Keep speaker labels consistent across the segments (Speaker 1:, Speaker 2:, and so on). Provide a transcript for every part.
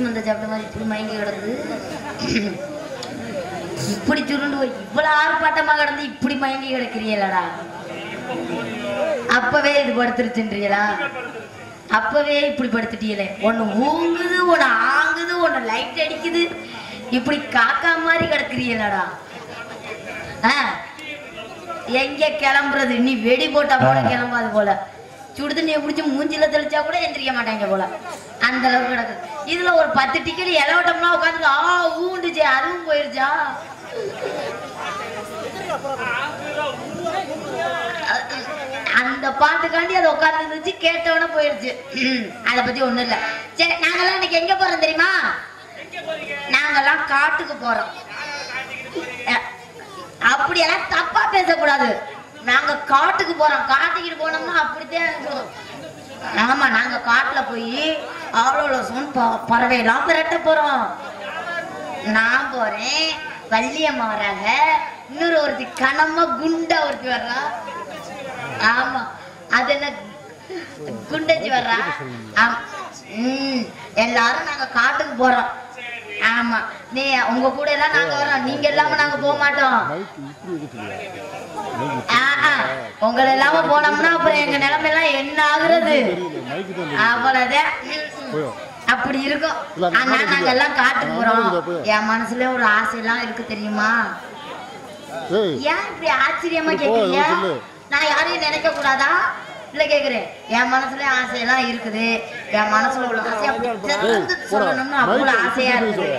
Speaker 1: இந்த சாப்பிட்ட மாதிரி இப்படி மயங்கி கிடந்து. இப்படி சுருண்டு போய் இவ்வளவு ஆர்ப்பாட்டமா கிடந்து இப்படி மயங்கி கிடக்கிறீங்களடா அப்பவே இது படுத்துருச்சுன்றீங்களா அப்பவே இப்படி படுத்துட்டீங்களே ஒண்ணு ஊங்குது ஒண்ணு ஆங்குது ஒண்ணு லைட் அடிக்குது. இப்படி காக்கா மாதிரி கிடக்குறீங்களடா எங்க கிளம்புறது? நீ வெடி போட்டா போல கிளம்பாது போல. சுடுதண்ணியை குடிச்சு மூஞ்சில தெளிச்சா கூட எந்திரிக்க மாட்டாங்க போல. அந்த அளவுக்கு கிடக்கு. இதுல ஒரு பத்து டிக்கெட் இலவட்டம்லாம் உட்காந்து ஆ ஊண்டுச்சு அதுவும் போயிருச்சா? அந்த பாட்டுக்காண்டி அதை உட்கார்ந்து இருந்துச்சு கேட்டவன போயிருச்சு. அதை பத்தி ஒண்ணும் இல்ல. சரி நாங்கெல்லாம் இன்னைக்கு எங்க போறோம் தெரியுமா? நாங்கெல்லாம் காட்டுக்கு போறோம். அப்படியெல்லாம் தப்பா பேசக்கூடாது. நாங்க காட்டுக்கு போறோம். காட்டுக்கிட்டு போனோம்னா அப்படித்தான் இருக்கும். ஆமா நாங்க காட்டுல போய் அவ்வளோ பறவை எல்லாம் விரட்ட போறோம். நான் போறேன். வள்ளியம்மா வராங்க இன்னொரு ஒருத்தி கனமா குண்டா ஒருத்தி வர்றா. ஆமா அது என்ன குண்டச்சி வர்றா? ஆம். ம் எல்லாரும் நாங்க காட்டுக்கு போறோம். ஆமா. நீ உங்க கூட எல்லாம் நாங்க வரோம் நீங்க இல்லாம நாங்க போக மாட்டோம். உங்களை இல்லாம போனோம்னா அப்புறம் எங்க நிலைமை எல்லாம் என்ன ஆகுறது?
Speaker 2: போயோ.
Speaker 1: அப்படி இருக்கும். ஆனா நாங்க எல்லாம் காட்டுக்கு போறோம். என் மனசுல ஒரு ஆசை எல்லாம் இருக்கு தெரியுமா? ஏன் இப்படி ஆச்சரியமா கேக்குறீங்க. நான் யாரையும் நினைக்க கூடாதா இல்ல கேக்குறேன். என் மனசுல ஆசையெல்லாம் இருக்குது. என் மனசுல உள்ள ஆசையா. சொல்லணும்னு அவ்வளவு ஆசையா
Speaker 2: இப்படி
Speaker 1: இருக்குது.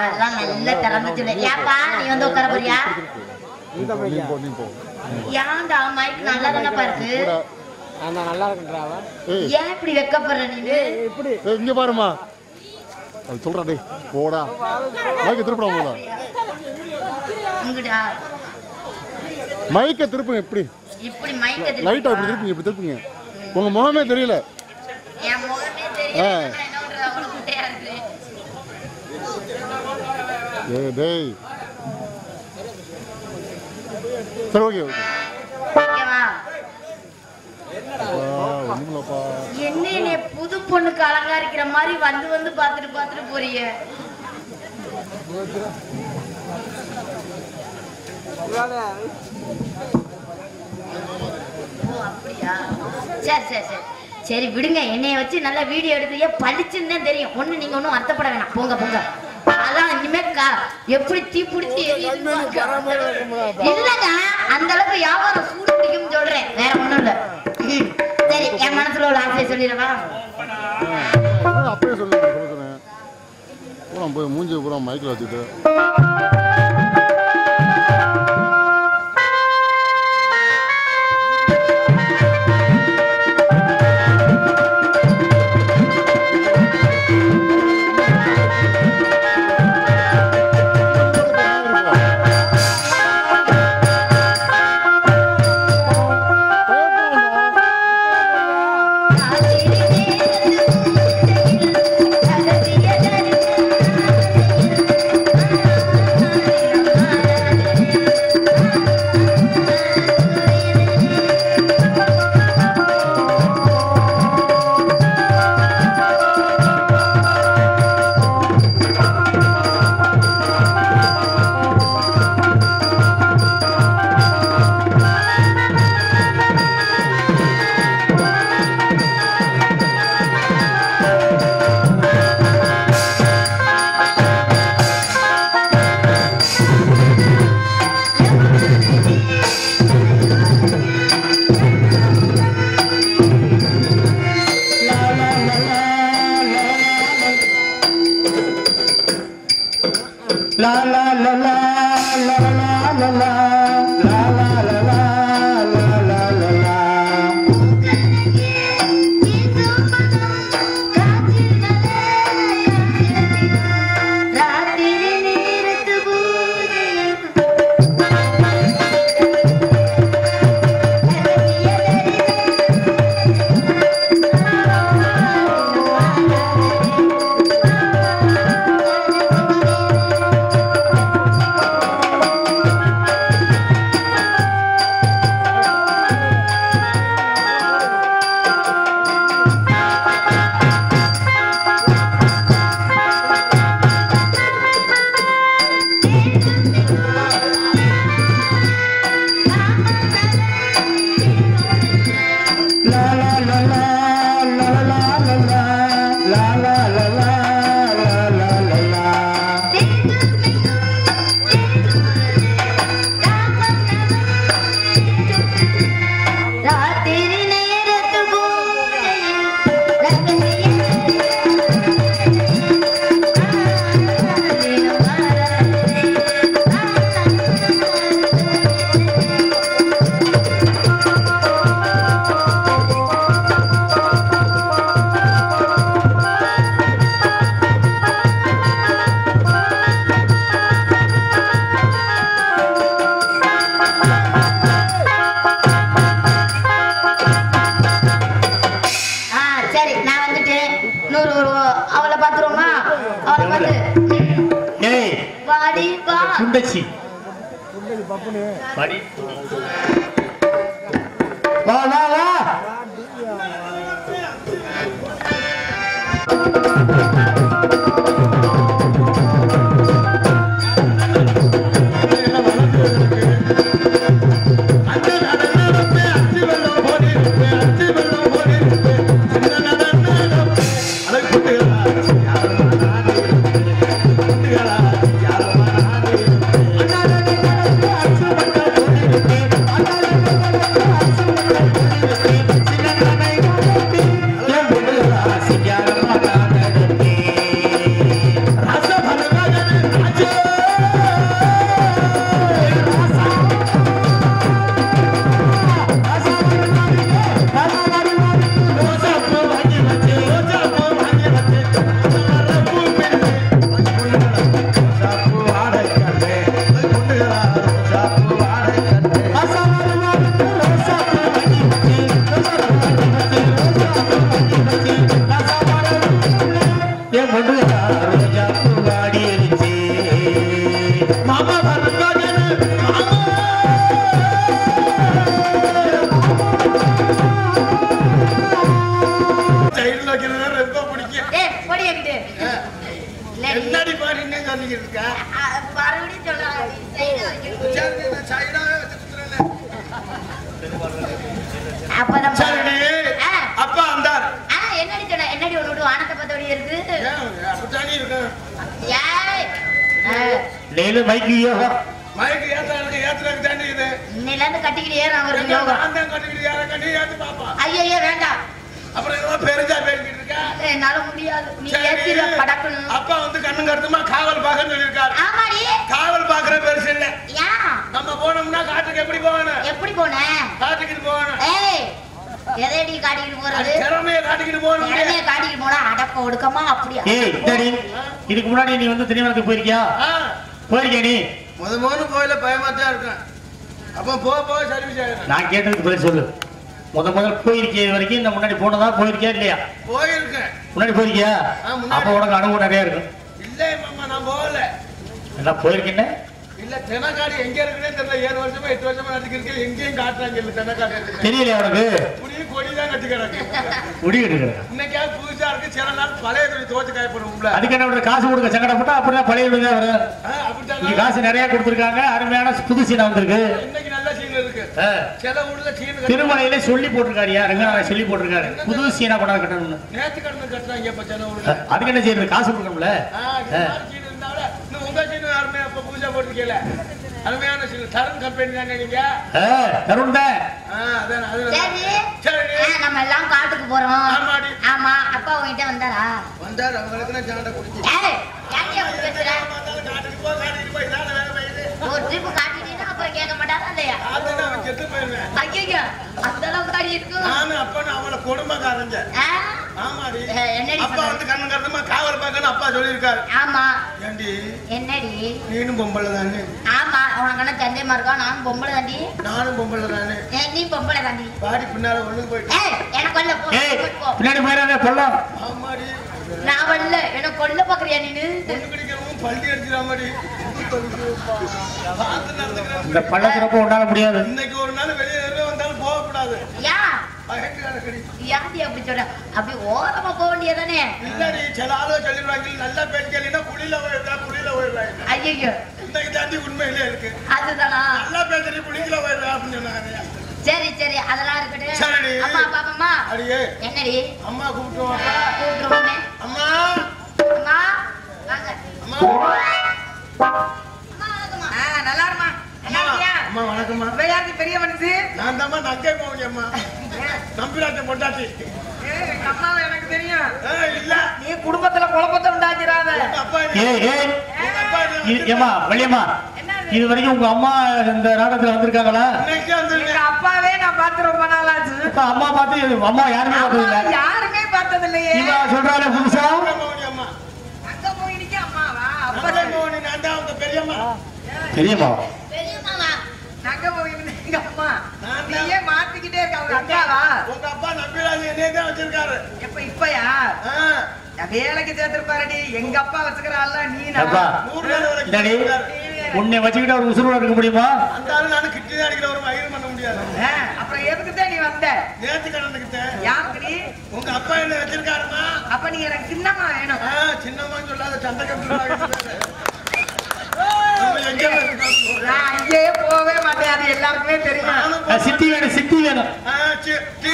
Speaker 1: அதெல்லாம் நல்லா திறந்து சொல்லு. ஏப்பா நீ வந்து உட்கார போறியா? ஏன்டா மைக் நல்லா தானப்பா இருக்கு.
Speaker 3: அந்த நல்லா
Speaker 2: ஏய்.
Speaker 1: ஏன் இப்படி வெக்கப்படுற நீ?
Speaker 3: எப்படி
Speaker 2: ஏய், இங்க பாருமா அது சொல்றா டேய் போடா. மைக்க திருப்படா போடா
Speaker 1: இங்குடா
Speaker 2: மைக்க திருப்புங்க இப்படி.
Speaker 1: இப்படி மைக்க
Speaker 2: லைட்டா இப்படி திருப்புங்க இப்படி திருப்புங்க. உங்க முகமே தெரியல.
Speaker 1: என் முகமே இருக்கு
Speaker 2: ஏய் டேய். சரி ஓகே ஓகே.
Speaker 1: ஓகேவா
Speaker 2: ஒண்ணுமில்லப்பா.
Speaker 1: என்ன புது பொண்ணுக்கு அலங்காரிக்கிற மாதிரி வந்து வந்து பார்த்துட்டு பார்த்துட்டு போறீங்க. அப்படியா சரி சரி சரி. சரி விடுங்க. என்னைய வச்சு நல்லா வீடியோ எடுத்து பளிச்சுன்னு தான் தெரியும். ஒண்ணு நீங்க ஒன்றும் வருத்தப்பட வேணாம். போங்க போங்க. அதான் இனிமே கா- எப்படி தீ பிடிச்சி. இல்லங்க அந்த அளவுக்கு வியாபாரம் சூடு பிடிக்கும்னு சொல்றேன். வேற ஒண்ணும் இல்ல. சரி என் மனசுல உள்ள ஆசையை சொல்லிடவா
Speaker 2: ஆ, அப்பயே சொல்லுங்க போய் மூஞ்சி பூரா மைக்கில் வச்சுட்டு
Speaker 4: படி வா வா வா.
Speaker 5: சரி
Speaker 1: ஆ.
Speaker 5: அப்பா வந்தார்.
Speaker 1: என்னடி சொன்ன? என்னடி வானத்தை பார்த்தபடி இருக்கு.
Speaker 5: ஏன்? அப்படித்தானே இருக்கு
Speaker 1: ஏய்.
Speaker 4: லேலு மைக்கு யோகம்
Speaker 5: மயக்கு ஏத்தாருக்கு ஏத்துறதுக்கு தாண்டி இது.
Speaker 1: இன்னையில இருந்து கட்டிக்கிட்டு ஏறான் ஒரு
Speaker 5: எங்க
Speaker 1: யோகம்
Speaker 5: நான் தான் கட்டிக்கிட்டு யாரை கட்டி ஏத்து பாப்பா.
Speaker 1: ஐயோ வேண்டாம்.
Speaker 5: அப்புறம் ஏதோ பெருசா பேசிக்கிட்டு
Speaker 1: என்னால முடியாது. நீ
Speaker 5: சரி.
Speaker 1: ஏத்திர படக்கணும்
Speaker 5: அப்பா வந்து கண்ணு கருத்துமா காவல் பார்க்கன்னு சொல்லியிருக்காரு.
Speaker 1: ஆமாடி.
Speaker 5: காவல் பாக்குற பெருசு இல்ல.
Speaker 1: ஏன்
Speaker 5: நம்ம போனோம்னா காட்டுக்கு எப்படி போகணும்
Speaker 1: எப்படி போன?
Speaker 5: காட்டுக்கு போகணும்
Speaker 1: ஏய் எதையடி காட்டிக்கிட்டு போறது?
Speaker 5: திறமையை காட்டிக்கிட்டு போகணும்
Speaker 1: காட்டிக்கிட்டு போனா அடக்க ஒடுக்கமா அப்படியா
Speaker 4: ஏய் இதுக்கு முன்னாடி நீ வந்து திணிவனத்துக்கு போயிருக்கியா? போயிருக்கியா நீ?
Speaker 5: முத முதல்ல கோயில பயமா தான் இருக்கேன். அப்ப போக போக சர்வீஸ்
Speaker 4: நான் கேட்டதுக்கு பதில் சொல்லு. முத முதல் போயிருக்கிய வரைக்கும் இந்த முன்னாடி போனதா? போயிருக்கியா இல்லையா?
Speaker 5: போயிருக்கேன்.
Speaker 4: முன்னாடி போயிருக்கியா.
Speaker 5: அப்ப
Speaker 4: உனக்கு அனுபவம் நிறைய இருக்கும்.
Speaker 5: இல்ல மாமா நான் போகல.
Speaker 4: எல்லாம் போயிருக்கேன்
Speaker 5: இல்ல தெனக்காடு எங்க இருக்குன்னே தெரியல. ஏழு வருஷமா எட்டு வருஷமா நடத்திக்கிட்டு எங்கேயும் காட்டுறாங்க இல்ல தெனக்காடு.
Speaker 4: தெரியலையா உனக்கு?
Speaker 5: புடிய கொடி தான் கட்டி கிடக்கு.
Speaker 4: முடி
Speaker 5: இன்னைக்காவது புதுசா இருக்கு. சில நாள் பழைய துணி துவச்சு காயப்படும்ல
Speaker 4: அதுக்கு என்ன? காசு கொடுக்க சங்கடப்பட்டா அப்படிதான் பழைய வீடு தான் வரும். காசு நிறைய கொடுத்துருக்காங்க. அருமையான புது சீனா வந்திருக்கு.
Speaker 5: இன்னைக்கு நல்ல சீன் இருக்கு.
Speaker 4: ஆ.
Speaker 5: சில ஊர்ல சீன் கட்டி-
Speaker 4: திருமலையில சொல்லி போட்டிருக்காருயா ரங்கநாதன் சொல்லி போட்டிருக்காரு. புது சீனா கொண்டாந்து கட்டணும்னு.
Speaker 5: நேத்து கடந்து கட்டுறாங்க இப்ப சில ஊர்ல.
Speaker 4: அதுக்கு என்ன செய்யறது? காசு கொடுக்கணும்ல?
Speaker 5: உங்க சீன் புதுசா போட்டிருக்கீல அருமையான தரம் கம்பெனி தானே நீங்க?
Speaker 4: தருண் தான்.
Speaker 1: சரி. நம்ம எல்லாம் காட்டுக்கு போறோம்.
Speaker 5: ஆமாடி.
Speaker 1: ஆமா அப்பா உங்ககிட்ட வந்தாரா?
Speaker 5: வந்தார். அவங்களுக்கு சாண்டை குடிச்சு. காட்டுக்கு போ காட்டுக்கு போய்
Speaker 1: ஒரு ட்ரிப் காட்டிட்டீங்கன்னா அப்புறம் கேட்க மாட்டாரா இல்லையா
Speaker 5: அதுதான் அவன் செத்து போயிருவேன்.
Speaker 1: ஐயோ அந்த அளவுக்கு இருக்கும்
Speaker 5: நானும் அப்பனும் அவளை கொடுமைக்காரங்க
Speaker 1: ஆ?
Speaker 5: ஆமாடி. அப்பா? வந்து கண்ணு கருத்துமா காவல் பார்க்கணும் அப்பா சொல்லியிருக்காரு.
Speaker 1: ஆமா.
Speaker 5: ஏண்டி?
Speaker 1: என்னடி?
Speaker 5: நீனும் பொம்பளை தானே?
Speaker 1: ஆமா உனக்கு என்ன சந்தேகமா இருக்கா? நான் பொம்பளை தாண்டி.
Speaker 5: நானும் பொம்பளை தானே?
Speaker 1: நீ பொம்பளை தாண்டி.
Speaker 5: பாடி பின்னால ஒண்ணு போயிட்டு.
Speaker 1: ஏய் எனக்கு கொல்ல.
Speaker 4: பின்னாடி போயிடாத
Speaker 5: ஆமாடி.
Speaker 1: நான் வரல எனக்கு கொல்ல பாக்குறியா நீனு?
Speaker 4: இந்த பள்ளத்திறப்ப உண்டாக முடியாது.
Speaker 5: இன்னைக்கு ஒரு நாள் வெளியே வந்தாலும் போகக்கூடாது.
Speaker 1: யா.
Speaker 5: பயங்கர கடி
Speaker 1: யாண்டி அப்படி சொல்ற. அப்படி ஓரமா போக வேண்டியதானே
Speaker 5: இல்லடி சில ஆளு சொல்லிடுவாங்க நல்லா கேட்டீங்கன்னா குழியில போயிருக்கா குழியில போயிடுறாங்க
Speaker 1: ஐயோ
Speaker 5: இன்னைக்கு தாண்டி உண்மையிலே இருக்கு.
Speaker 1: அதுதானா?
Speaker 5: நல்லா பேசுறீ குழியில போயிடுறா அப்படின்னு சொன்னாங்க.
Speaker 1: சரி சரி அதெல்லாம் இருக்கட்டும்.
Speaker 5: சரிடி.
Speaker 1: அம்மா பாப்பம்மா. என்னடி?
Speaker 5: அம்மா கூப்பிட்டுவாப்பா நான் தாம்மா நங்கை போவங்க அம்மா நம்பிராட்ட பொண்டாட்டி
Speaker 6: அம்மாவை எனக்கு தெரியும்.
Speaker 5: இல்ல.
Speaker 6: நீ குடும்பத்துல குழப்பத்தை உண்டாக்கிறாத
Speaker 5: உங்க அப்பா
Speaker 4: ஏ
Speaker 5: என்ன-
Speaker 4: ஏ
Speaker 5: உங்க அப்பா என்ன
Speaker 4: இது- ஏம்மா வள்ளியம்மா இது வரைக்கும் உங்க அம்மா இந்த நாடகத்துல வந்திருக்காங்களா?
Speaker 6: அப்பாவே நான் பார்த்து ரொம்ப நாளாச்சு.
Speaker 4: இப்ப அம்மா பார்த்து அம்மா யாருமே பார்த்தது இல்ல
Speaker 6: யாருமே பார்த்தது இல்லையே
Speaker 4: இவ சொல்றாளே புதுசா
Speaker 5: பெரியம்மா.
Speaker 4: பெரியம்மா?
Speaker 6: நங்க போயிருந்து எங்க. நீயே மாத்திக்கிட்டே இருக்க அவங்க அக்காவா?
Speaker 5: உங்க அப்பா நம்பிராஜ் என்னைய தான் வச்சிருக்காரு.
Speaker 6: எப்ப இப்பயா? வேலைக்கு சேர்த்திருப்பாருடி. எங்க அப்பா வச்சுக்கிற ஆள்ல நீ.
Speaker 4: உன்னை வச்சுக்கிட்டு அவர் உசுரோட இருக்க முடியுமா?
Speaker 5: அந்த ஆளு நானும் கிட்டி தான் அடிக்கிற ஒரு மயிர் பண்ண முடியாது.
Speaker 6: அப்புறம் எதுக்கு தான் நீ வந்த?
Speaker 5: நேத்து கடந்துக்கிட்டேன்
Speaker 6: யாருக்குடி?
Speaker 5: உங்க அப்பா என்ன வச்சிருக்காருமா?
Speaker 6: அப்ப நீ எனக்கு சின்னம்மா வேணும்.
Speaker 5: ஆ, சின்னம்மான்னு சொல்லாத சண்டை கட்டுறாங்க எங்க வச்சிருக்காரு?
Speaker 6: நான் அங்கேயே போகவே மாட்டேன் அது எல்லாருக்குமே தெரியும்?
Speaker 4: சித்தி வேணும் சித்தி வேணும்.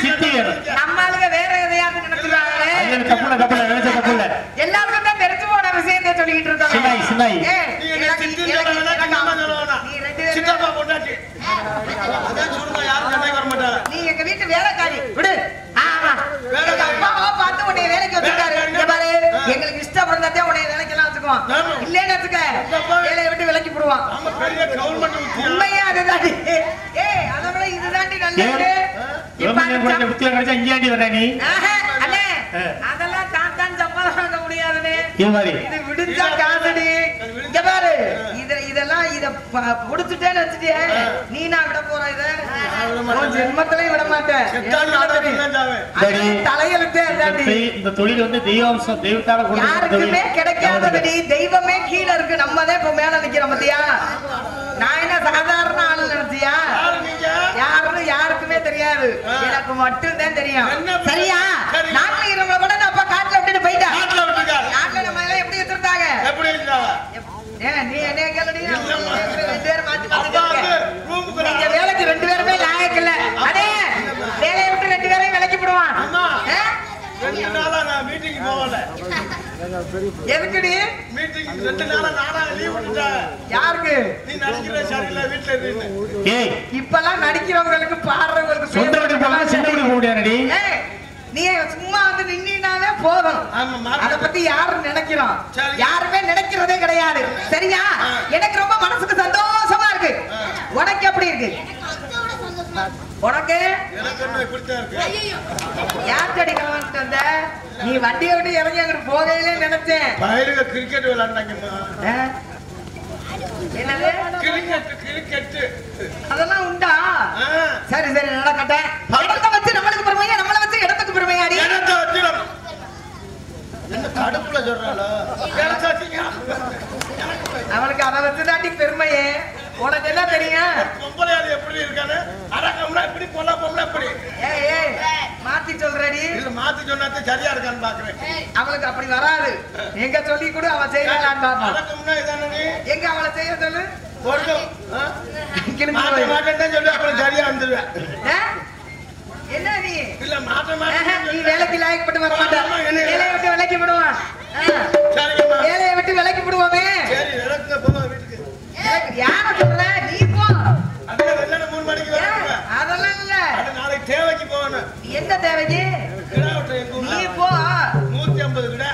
Speaker 4: சித்தி வேணும்.
Speaker 6: நம்ம ஆளுங்க வேற எதையாவது நினைச்சுறாங்களே
Speaker 4: அது தப்புல தப்புல நினைச்ச தப்புல
Speaker 6: எல்லாருக்கும் தான் தெரிஞ்சு போன விஷயத்தை சொல்லிக்கிட்டு இருக்கோம்.
Speaker 4: சின்னாய், சின்னாய்.
Speaker 6: ஏய்,
Speaker 5: நீ என்ன
Speaker 6: எனக்கு-
Speaker 5: சித்தி
Speaker 6: எனக்கு-
Speaker 5: சொல்ல வேணாம்,
Speaker 6: எனக்கு
Speaker 5: சின்னம்மா சொல்ல வேணாம்.
Speaker 6: நீ ரெண்டு பேரும்
Speaker 5: சித்தப்பா பொண்டாட்டி. அதான் சொல்லுங்க, யாரும் சண்டைக்கு வர மாட்டாங்க.
Speaker 6: நீ எங்க வீட்டு வேலைக்காரி. விடு. எங்களுக்கு இஷ்டம் இருந்தாத்தே உன்னை வேலைக்கெல்லாம் வச்சுக்குவோம். இல்லைன்னு வச்சுக்க. வேலையை விட்டு
Speaker 5: உத்தியா?
Speaker 6: உண்மையே அதுதாண்டி ஏய் அதை விட. இதுதாண்டி நல்லது. அதெல்லாம் தான் தான்
Speaker 4: இது மாதிரி
Speaker 6: இது விடிஞ்சா காசடி இங்க பாரு இத இதெல்லாம் இத வச்சுட்டியே. நீ நான் விட போற இத? ஜென்மத்திலையும் விட மாட்டேன். தலையெழுத்தே
Speaker 4: இந்த தொழில்- வந்து தெய்வாம்சம் தெய்வத்தால
Speaker 6: யாருக்குமே கிடைக்காதடி தெய்வமே கீழ இருக்கு. நம்ம தான் இப்ப மேல நிக்கிறோம் பத்தியா? நான் என்ன சாதாரண ஆளு நினைச்சியா? யாருன்னு யாருக்குமே தெரியாது. எனக்கு மட்டும் தான் தெரியும்? சரியா?
Speaker 5: சரி.
Speaker 6: நாட்டுல இருக்கிறவங்க கூட நான் அப்பா காட்டுல விட்டுட்டு போயிட்டேன்
Speaker 5: நாட்டுல விட்டுருக்காரு.
Speaker 6: நாட்டுல நம்ம எல்லாம் எப்படி வச்சிருந்தாங்க
Speaker 5: எப்படி இருந்தாங்க?
Speaker 6: ஏன் நீ என்ன கேளுடி
Speaker 5: இல்லம்மா.
Speaker 6: ரெண்டு பேரும் மாத்தி
Speaker 5: அப்பா
Speaker 6: மாத்தி
Speaker 5: வந்து
Speaker 6: கேளுங்க.
Speaker 5: ரூமுக்கு
Speaker 6: நீங்க
Speaker 5: நான்
Speaker 6: வேலைக்கு ரெண்டு பேருமே லாயக்கு இல்ல அடே வேலையை விட்டு ரெண்டு பேரையும் விலைக்கு போடுவான்
Speaker 5: அம்மா.
Speaker 6: ஆ?
Speaker 5: ரெண்டு நாளா நான் மீட்டிங் போகல
Speaker 6: எதுக்குடி
Speaker 5: மீட்டிங் ரெண்டு நாளா நானா லீவ் விட்டுட்டேன்.
Speaker 6: யாருக்கு?
Speaker 5: நீ நடிக்கிற சரியில்லை வீட்டுல இருந்து
Speaker 4: ஏய்.
Speaker 6: இப்பெல்லாம் நடிக்கிறவங்களுக்கு பாடுறவங்களுக்கு
Speaker 4: சொந்த வீட்டுக்கு போக முடியாதுடி.
Speaker 6: நீ சும்மா வந்து நின்னாலே போதும். அத பத்தி யாரும் நினைக்கிறோம். யாருமே நினைக்கிறதே கிடையாது. சரியா. எனக்கு ரொம்ப மனசுக்கு சந்தோஷமா இருக்கு. உனக்கு எப்படி இருக்கு. உனக்கு? யார் கலவான்ட்டு வந்த? நீ வண்டியை விட்டு இறங்கி அங்கிட்டு போகையிலே நினைச்சேன்.
Speaker 5: பயலுக கிரிக்கெட் விளையாண்டாங்கம்மா?
Speaker 6: என்னது?
Speaker 5: கிரிக்கெட் கிரிக்கெட்
Speaker 6: அதெல்லாம் உண்டா. சரி சரி நடக்கட்டேன் இடத்த வச்சு நம்மளுக்கு பெருமையா நம்மள வச்சு இடத்துக்கு பெருமையாடி
Speaker 5: இடத்த வச்சு நம்ம- என்ன கடுப்புல சொல்றாளோ இடத்த வச்சுங்க
Speaker 6: அவனுக்கு அதை வச்சு தாண்டி பெருமையே உனக்கு என்ன தெரியும்
Speaker 5: பொம்பளையாளி எப்படி இருக்கானு பொண்ணா பொம்பளை எப்படி
Speaker 6: ஏய் ஏய் மாத்தி சொல்றடி.
Speaker 5: இல்ல மாத்தி சொன்னாத்தே சரியா இருக்கான்னு பாக்குறேன்.
Speaker 6: அவளுக்கு அப்படி வராது. எங்க சொல்லி கூட அவ செய்யலான்னு பாப்போம்
Speaker 5: அரக்கம்னா இதானே நீ?
Speaker 6: எங்க அவளை செய்ய சொல்லு?
Speaker 5: பொருளும் மாட்ட. மாட்டேன்னு சொல்லி அப்புறம் சரியா வந்துருவேன்
Speaker 6: ஆ? என்ன நீ?
Speaker 5: இல்ல மாட்ட மாட்டேன்னு
Speaker 6: நீ வேலைக்கு லாயக்கப்பட்டு வர
Speaker 5: என்ன-
Speaker 6: வேலையை விட்டு விலைக்கு விடுவான் வேலையை விட்டு விலைக்கு விடுவோமே.
Speaker 5: சரி விளக்குங்க போங்க வீட்டுக்கு.
Speaker 6: யார சொல்ற? நீ போ.
Speaker 5: அதான் வெள்ளன
Speaker 6: அதெல்லாம்
Speaker 5: நாளைக்கு தேவைக்கு போகணும்.
Speaker 6: எந்த தேவைக்கு?
Speaker 5: நீ போ.
Speaker 6: நூத்தி
Speaker 5: ஐம்பது
Speaker 6: கிடா.